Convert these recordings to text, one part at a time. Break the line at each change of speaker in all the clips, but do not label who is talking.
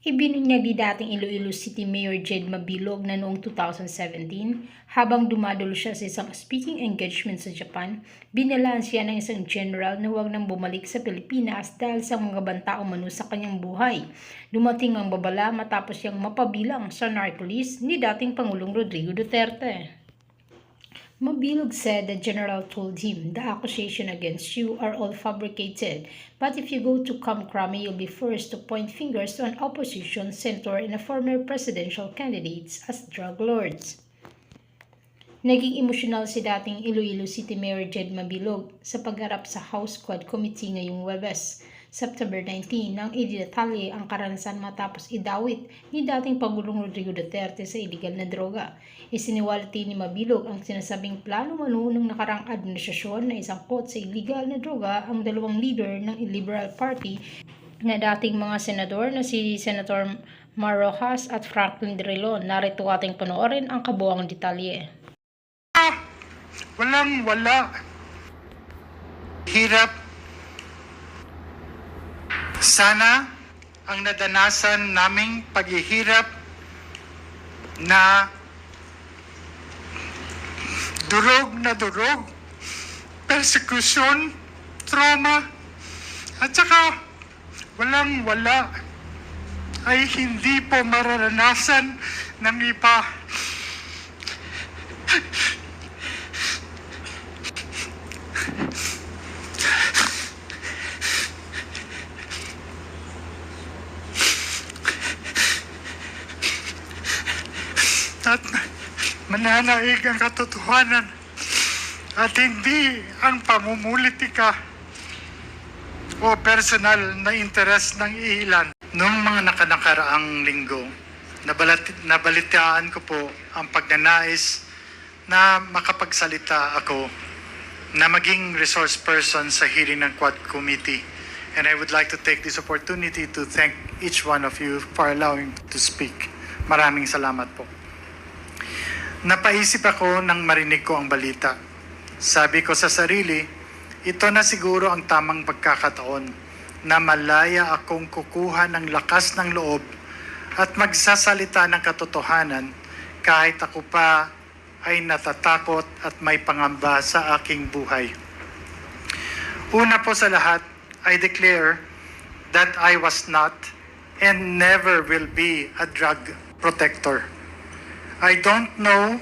Ibinunyag ni dating Iloilo City Mayor Jed Mabilog na noong 2017 habang dumadulo siya sa isang speaking engagement sa Japan, binalaan siya ng isang general na huwag nang bumalik sa Pilipinas dahil sa mga banta umano sa kanyang buhay. Dumating ang babala matapos siyang mapabilang sa narcolist ni dating Pangulong Rodrigo Duterte. Mabilog said the general told him the accusation against you are all fabricated, but if you go to Kamkrami, you'll be first to point fingers to an opposition senator and a former presidential candidates as drug lords. Naging emosyonal si dating Iloilo City Mayor Jed Mabilog sa pagharap sa House Quad Committee ngayong Webes, September 19, nang ididetalye ang karanasan matapos idawit ni dating Pangulong Rodrigo Duterte sa illegal na droga. Isiniwaliti ni Mabilog ang sinasabing plano mano ng nakarang administrasyon na isangkot sa illegal na droga ang dalawang leader ng Liberal Party na dating mga senador na si Senator Mar Rojas at Franklin Drilon. Narito ating panoorin ang kabuang detalye.
Walang wala. Hirap. Sana ang nadanasan naming paghihirap na durog na durog, persecution, trauma, at saka walang wala ay hindi po mararanasan ng iba. at mananaig ang katotohanan at hindi ang pamumulitika o personal na interes ng ilan. Noong mga nakanakaraang linggo, nabalat, nabalitaan ko po ang pagnanais na makapagsalita ako na maging resource person sa hearing ng Quad Committee. And I would like to take this opportunity to thank each one of you for allowing to speak. Maraming salamat po. Napaisip ako nang marinig ko ang balita. Sabi ko sa sarili, ito na siguro ang tamang pagkakataon na malaya akong kukuha ng lakas ng loob at magsasalita ng katotohanan kahit ako pa ay natatakot at may pangamba sa aking buhay. Una po sa lahat, I declare that I was not and never will be a drug protector. I don't know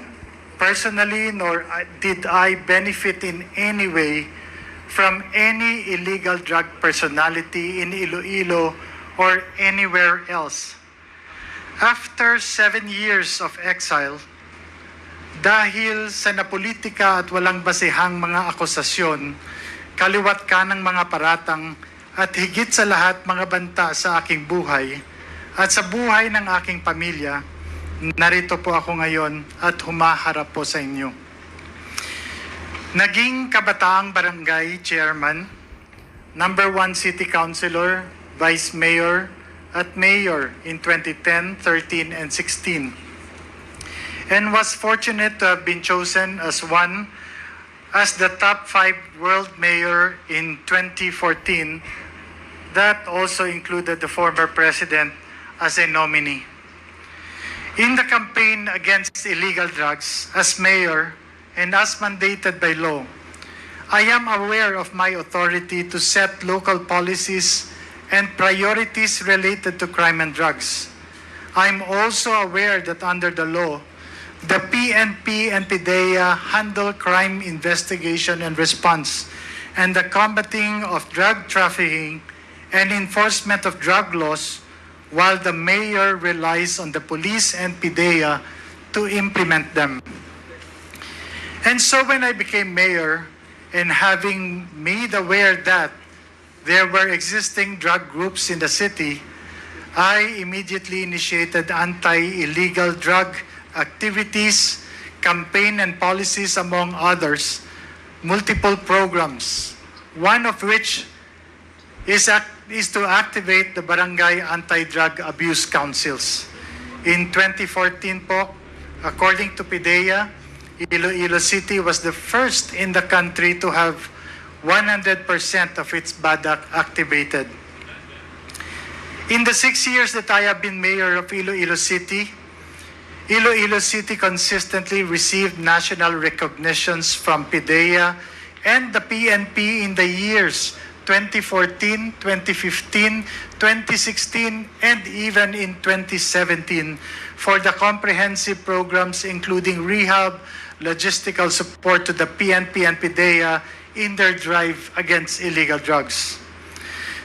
personally nor I- did I benefit in any way from any illegal drug personality in Iloilo or anywhere else. After seven years of exile, dahil sa napolitika at walang basehang mga akusasyon, kaliwat ka ng mga paratang at higit sa lahat mga banta sa aking buhay at sa buhay ng aking pamilya, narito po ako ngayon at humaharap po sa inyo. Naging kabataang barangay chairman, number one city councilor, vice mayor, at mayor in 2010, 13, and 16 and was fortunate to have been chosen as one as the top five world mayor in 2014. That also included the former president as a nominee. In the campaign against illegal drugs, as mayor and as mandated by law, I am aware of my authority to set local policies and priorities related to crime and drugs. I'm also aware that under the law, the PNP and PIDEA handle crime investigation and response and the combating of drug trafficking and enforcement of drug laws while the mayor relies on the police and PIDEA to implement them. And so when I became mayor and having made aware that there were existing drug groups in the city, I immediately initiated anti-illegal drug activities, campaign and policies among others, multiple programs, one of which is, act- is to activate the Barangay Anti-Drug Abuse Councils. In 2014 po, according to PIDEA, Iloilo City was the first in the country to have 100% of its BADAC activated. In the six years that I have been mayor of Iloilo City, Iloilo City consistently received national recognitions from PIDEA and the PNP in the years 2014, 2015, 2016, and even in 2017 for the comprehensive programs including rehab, logistical support to the PNP and PIDEA in their drive against illegal drugs.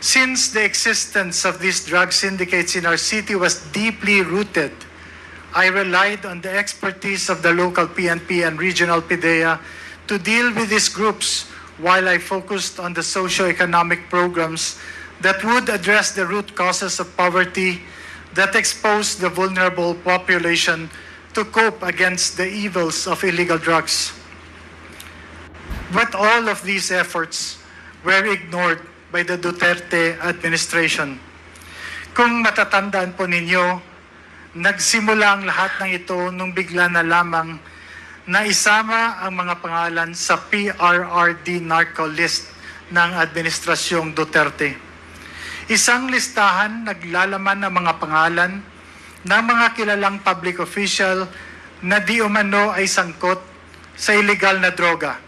Since the existence of these drug syndicates in our city was deeply rooted, I relied on the expertise of the local PNP and regional PIDEA to deal with these groups while I focused on the socio-economic programs that would address the root causes of poverty that expose the vulnerable population to cope against the evils of illegal drugs. But all of these efforts were ignored by the Duterte administration. Kung matatandaan po ninyo, nagsimula ang lahat ng ito nung bigla na lamang na isama ang mga pangalan sa PRRD narco list ng Administrasyong Duterte. Isang listahan naglalaman ng mga pangalan ng mga kilalang public official na di umano ay sangkot sa illegal na droga,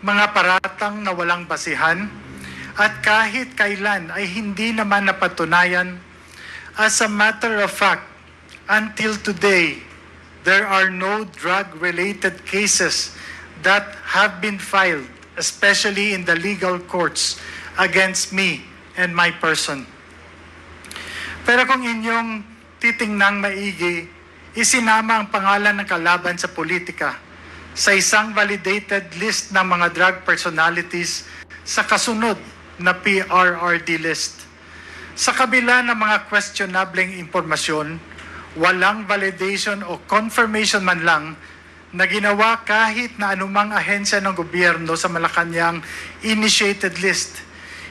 mga paratang na walang basihan, at kahit kailan ay hindi naman napatunayan. As a matter of fact, until today, there are no drug-related cases that have been filed, especially in the legal courts, against me and my person. Pero kung inyong titingnang maigi, isinama ang pangalan ng kalaban sa politika sa isang validated list ng mga drug personalities sa kasunod na PRRD list. Sa kabila ng mga questionableng impormasyon, walang validation o confirmation man lang na ginawa kahit na anumang ahensya ng gobyerno sa Malacanang initiated list.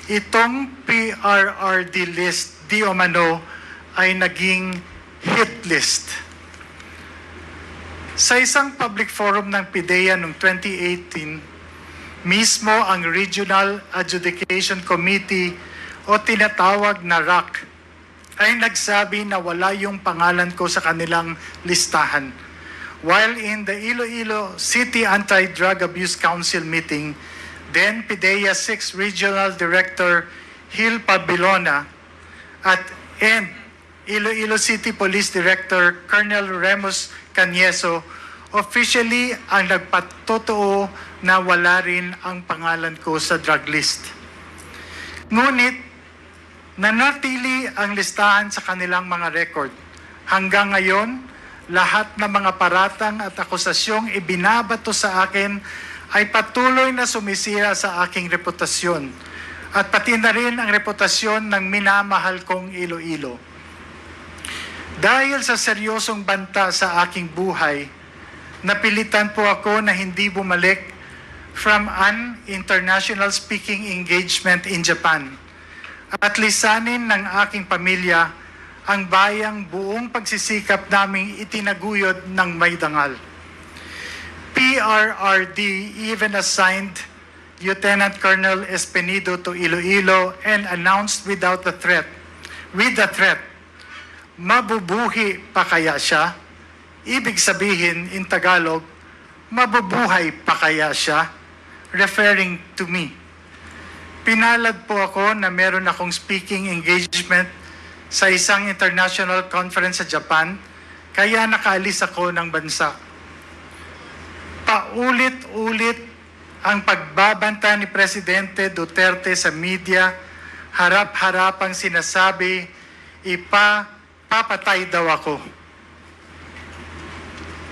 Itong PRRD list, di o mano, ay naging hit list. Sa isang public forum ng PIDEA noong 2018, mismo ang Regional Adjudication Committee o tinatawag na RAC ay nagsabi na wala yung pangalan ko sa kanilang listahan. While in the Iloilo City Anti-Drug Abuse Council meeting, then PIDEA 6 Regional Director Hil Pabilona at and Iloilo City Police Director Colonel Remus Canieso officially ang nagpatotoo na wala rin ang pangalan ko sa drug list. Ngunit, nanatili ang listahan sa kanilang mga record. Hanggang ngayon, lahat ng mga paratang at akusasyong ibinabato sa akin ay patuloy na sumisira sa aking reputasyon at pati na rin ang reputasyon ng minamahal kong Iloilo. Dahil sa seryosong banta sa aking buhay, napilitan po ako na hindi bumalik from an international speaking engagement in Japan at lisanin ng aking pamilya ang bayang buong pagsisikap naming itinaguyod ng may dangal. PRRD even assigned Lieutenant Colonel Espenido to Iloilo and announced without a threat, with the threat, mabubuhi pa kaya siya? Ibig sabihin in Tagalog, mabubuhay pa kaya siya? Referring to me. Pinalad po ako na meron akong speaking engagement sa isang international conference sa Japan, kaya nakaalis ako ng bansa. Paulit-ulit ang pagbabanta ni Presidente Duterte sa media, harap-harapang sinasabi, ipa, papatay daw ako.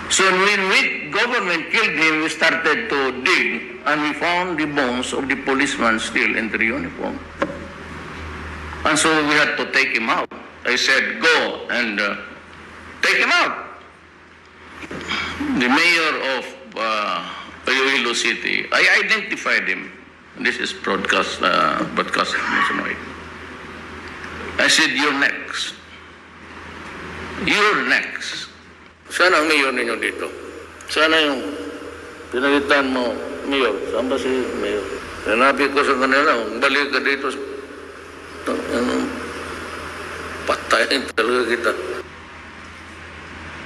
So when we government killed him, we started to dig and we found the bones of the policeman still in their uniform. And so we had to take him out. I said, go and uh, take him out. The mayor of uh, City, I identified him. This is broadcast, uh, broadcast nationwide. I said, you're next. You're next. Sana ang mayor ninyo dito. Sana yung pinalitan mo, mayor. Saan ba si mayor? Sinabi ko sa kanila, balik ka dito. Ano, Patayin talaga kita.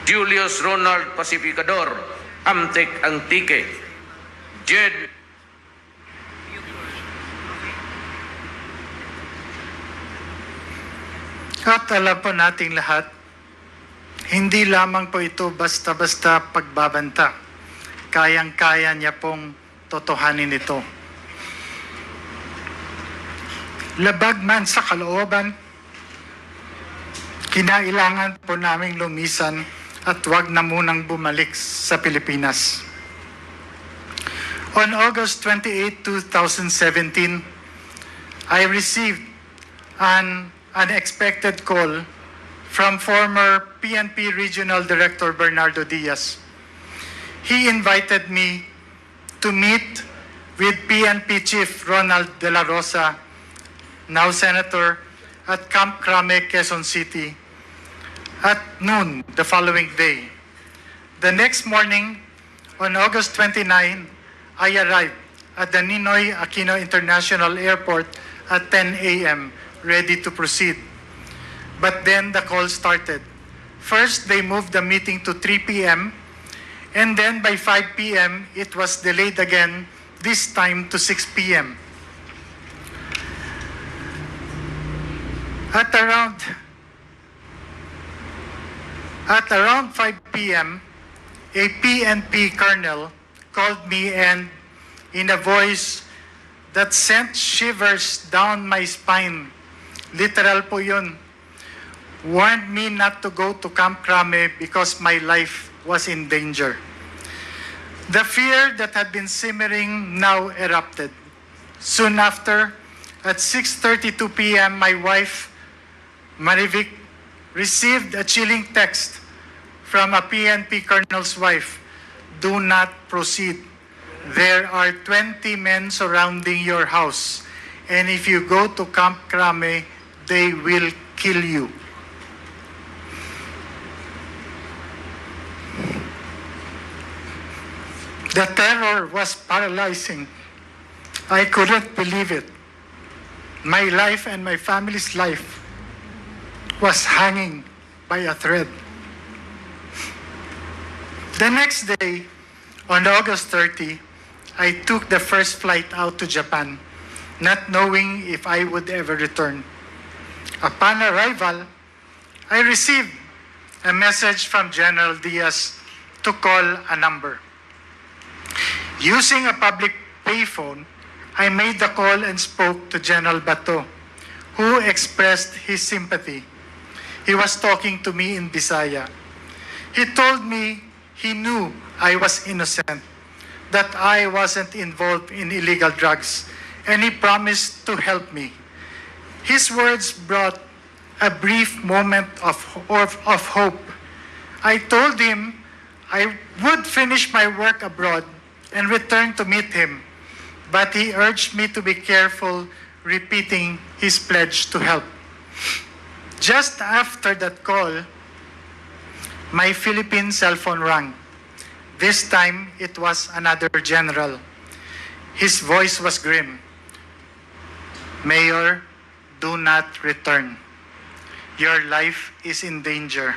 Julius Ronald Pacificador, Amtek Antique, Jed
At alam po nating lahat, hindi lamang po ito basta-basta pagbabanta. Kayang-kaya niya pong totohanin ito. Labag man sa kalooban, kinailangan po naming lumisan at wag na munang bumalik sa Pilipinas. On August 28, 2017, I received an unexpected call from former PNP Regional Director Bernardo Diaz. He invited me to meet with PNP Chief Ronald De La Rosa, now Senator, at Camp Crame, Quezon City, at noon the following day. The next morning, on August 29, I arrived at the Ninoy Aquino International Airport at 10 a.m., ready to proceed. But then the call started. First, they moved the meeting to 3 p.m., and then by 5 p.m., it was delayed again, this time to 6 p.m. At around at around 5 p.m., a PNP colonel called me and in a voice that sent shivers down my spine, literal po yun, warned me not to go to Camp Crame because my life was in danger. The fear that had been simmering now erupted. Soon after, at 6.32 p.m., my wife, Marivic, received a chilling text from a PNP colonel's wife. Do not proceed. There are 20 men surrounding your house. And if you go to Camp Crame, they will kill you. The terror was paralyzing. I couldn't believe it. My life and my family's life was hanging by a thread. The next day, on August 30, I took the first flight out to Japan, not knowing if I would ever return. Upon arrival, I received a message from General Diaz to call a number. Using a public payphone, I made the call and spoke to General Bato, who expressed his sympathy. He was talking to me in Bisaya. He told me he knew I was innocent, that I wasn't involved in illegal drugs, and he promised to help me. His words brought a brief moment of, of, of hope. I told him I would finish my work abroad and returned to meet him, but he urged me to be careful, repeating his pledge to help. Just after that call, my Philippine cell phone rang. This time, it was another general. His voice was grim. Mayor, do not return. Your life is in danger.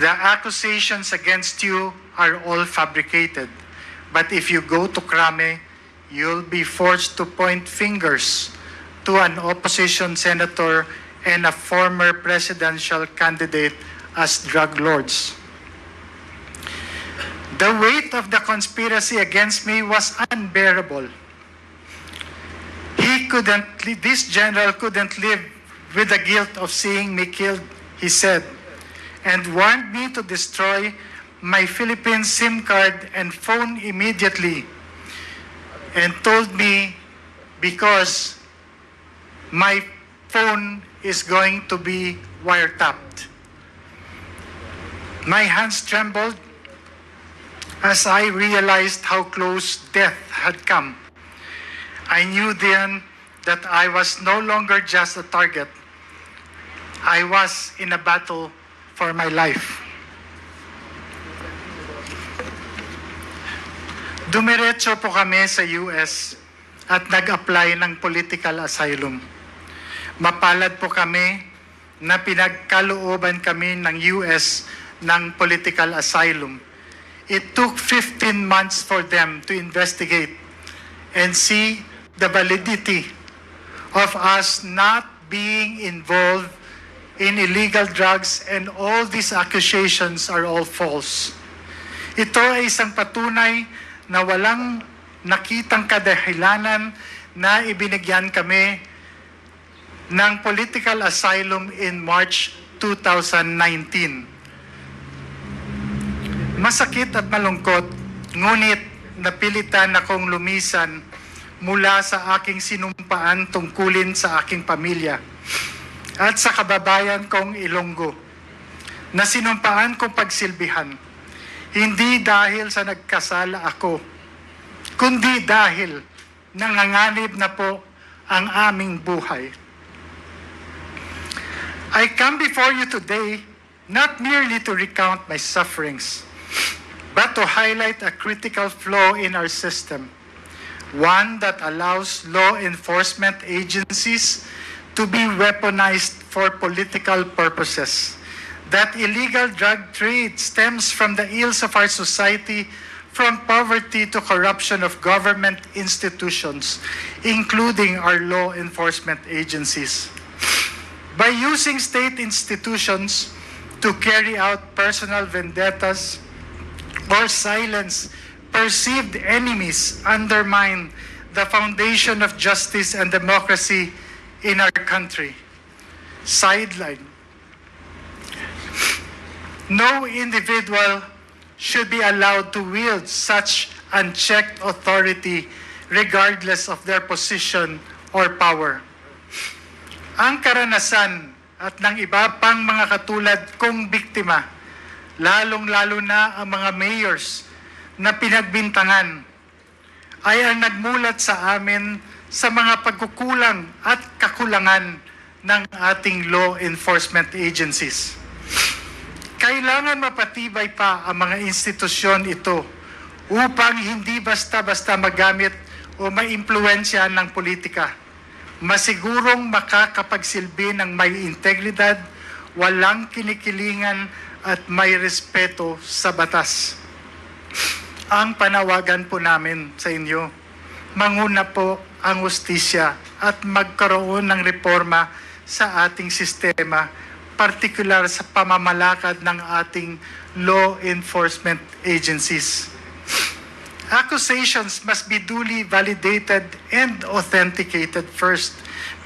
The accusations against you are all fabricated. But if you go to Krame, you'll be forced to point fingers to an opposition senator and a former presidential candidate as drug lords. The weight of the conspiracy against me was unbearable. He couldn't, this general couldn't live with the guilt of seeing me killed, he said, and warned me to destroy my Philippine SIM card and phone immediately, and told me because my phone is going to be wiretapped. My hands trembled as I realized how close death had come. I knew then that I was no longer just a target. I was in a battle for my life. Dumiretso po kami sa US at nag-apply ng political asylum. Mapalad po kami na pinagkalooban kami ng US ng political asylum. It took 15 months for them to investigate and see the validity of us not being involved in illegal drugs and all these accusations are all false. Ito ay isang patunay na walang nakitang kadahilanan na ibinigyan kami ng political asylum in March 2019. Masakit at malungkot, ngunit napilitan akong lumisan mula sa aking sinumpaan tungkulin sa aking pamilya at sa kababayan kong Ilonggo na sinumpaan kong pagsilbihan hindi dahil sa nagkasala ako, kundi dahil nanganganib na po ang aming buhay. I come before you today not merely to recount my sufferings, but to highlight a critical flaw in our system, one that allows law enforcement agencies to be weaponized for political purposes. That illegal drug trade stems from the ills of our society, from poverty to corruption of government institutions, including our law enforcement agencies. By using state institutions to carry out personal vendettas or silence perceived enemies undermine the foundation of justice and democracy in our country. Sideline. No individual should be allowed to wield such unchecked authority regardless of their position or power. Ang karanasan at ng iba pang mga katulad kong biktima, lalong-lalo na ang mga mayors na pinagbintangan, ay ang nagmulat sa amin sa mga pagkukulang at kakulangan ng ating law enforcement agencies. Kailangan mapatibay pa ang mga institusyon ito upang hindi basta-basta magamit o maimpluwensya ng politika. Masigurong makakapagsilbi ng may integridad, walang kinikilingan at may respeto sa batas. Ang panawagan po namin sa inyo, manguna po ang ustisya at magkaroon ng reforma sa ating sistema, partikular sa pamamalakad ng ating law enforcement agencies. Accusations must be duly validated and authenticated first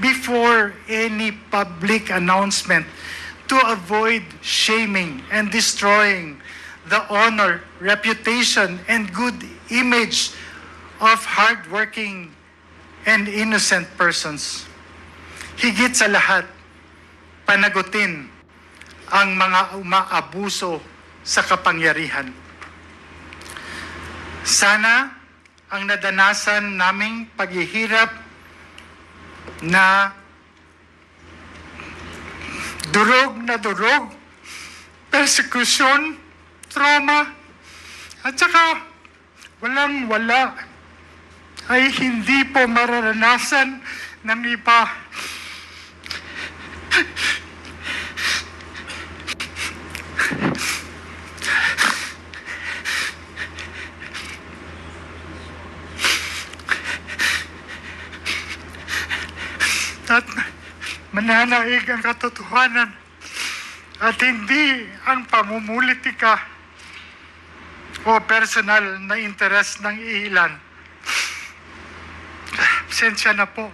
before any public announcement to avoid shaming and destroying the honor, reputation, and good image of hardworking and innocent persons. Higit sa lahat, panagutin ang mga umaabuso sa kapangyarihan. Sana ang nadanasan naming paghihirap na durog na durog, persecution, trauma, at saka walang wala ay hindi po mararanasan ng iba. at mananaig ang katotohanan at hindi ang pamumulitika o personal na interes ng ilan. Sensya na po.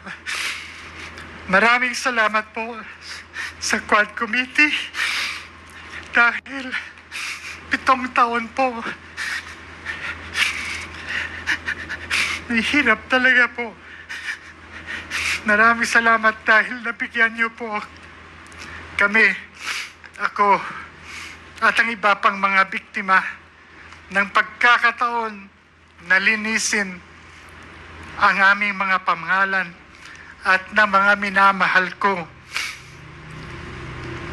Maraming salamat po sa Quad Committee dahil pitong taon po Nahihirap talaga po. Maraming salamat dahil nabigyan niyo po kami, ako, at ang iba pang mga biktima ng pagkakataon na linisin ang aming mga pamahalan at na mga minamahal ko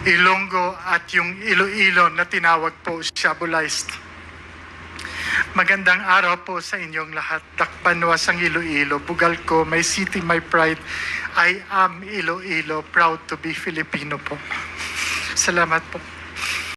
Ilonggo at yung Iloilo na tinawag po Shabolized. Magandang araw po sa inyong lahat. Dakpanwas ang Iloilo. Bugal ko, my city, my pride. I am Iloilo. Proud to be Filipino po. Salamat po.